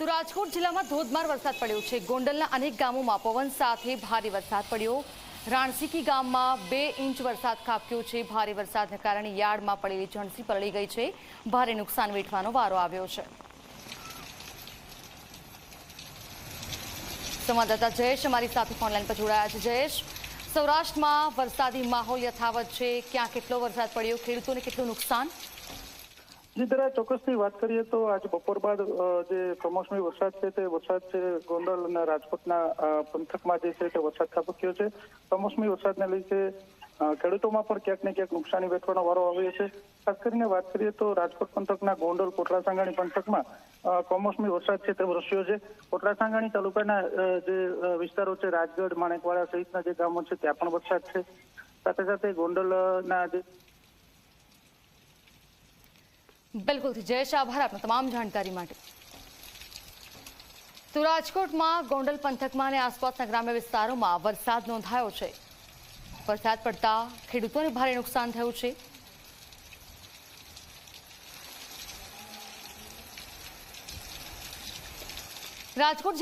તો રાજકોટ જિલ્લામાં ધોધમાર વરસાદ પડ્યો છે. ગોંડલના અનેક ગામોમાં પવન સાથે ભારે વરસાદ પડ્યો. રાણસીકી ગામમાં બે ઇંચ વરસાદ ખાબક્યો છે. ભારે વરસાદને કારણે યાર્ડમાં પડેલી ઝણસી પલળી ગઈ છે. ભારે નુકસાન વેઠવાનો વારો આવ્યો છે. સંવાદદાતા જયેશ અમારી સાથે ઓનલાઈન પર જોડાયા છે. જયેશ, સૌરાષ્ટ્રમાં વરસાદી માહોલ યથાવત છે. ક્યાં કેટલો વરસાદ પડ્યો? ખેડૂતોને કેટલું નુકસાન? જી, જરા ચોક્કસથી વાત કરીએ તો આજ બપોર બાદ જે કમોસમી વરસાદ છે તે વરસાદ છે ગોંડલ અને રાજકોટના પંથકમાં જે છે તે વરસાદ ખાબક્યો છે. કમોસમી વરસાદને લઈને ખેડૂતોમાં પણ ક્યાંક ને ક્યાંક નુકસાની વેઠવાનો વારો આવ્યો છે. ખાસ કરીને વાત કરીએ તો રાજકોટ પંથકના ગોંડલ, કોટલા સાંગાણી પંથકમાં કમોસમી વરસાદ છે તે વરસ્યો છે. કોટલા સાંગાણી તાલુકાના જે વિસ્તારો છે રાજગઢ, માણેકવાડા સહિતના જે ગામો છે, ત્યાં પણ વરસાદ છે. સાથે સાથે ગોંડલના જે બિલકુલ જયેશ આભાર આપનો તમામ જાણકારી માટે. તો રાજકોટમાં ગોંડલ પંથકમાં અને આસપાસના ગ્રામ્ય વિસ્તારોમાં વરસાદ નોંધાયો છે. વરસાદ પડતા ખેડૂતોને ભારે નુકસાન થયું છે. રાજકોટ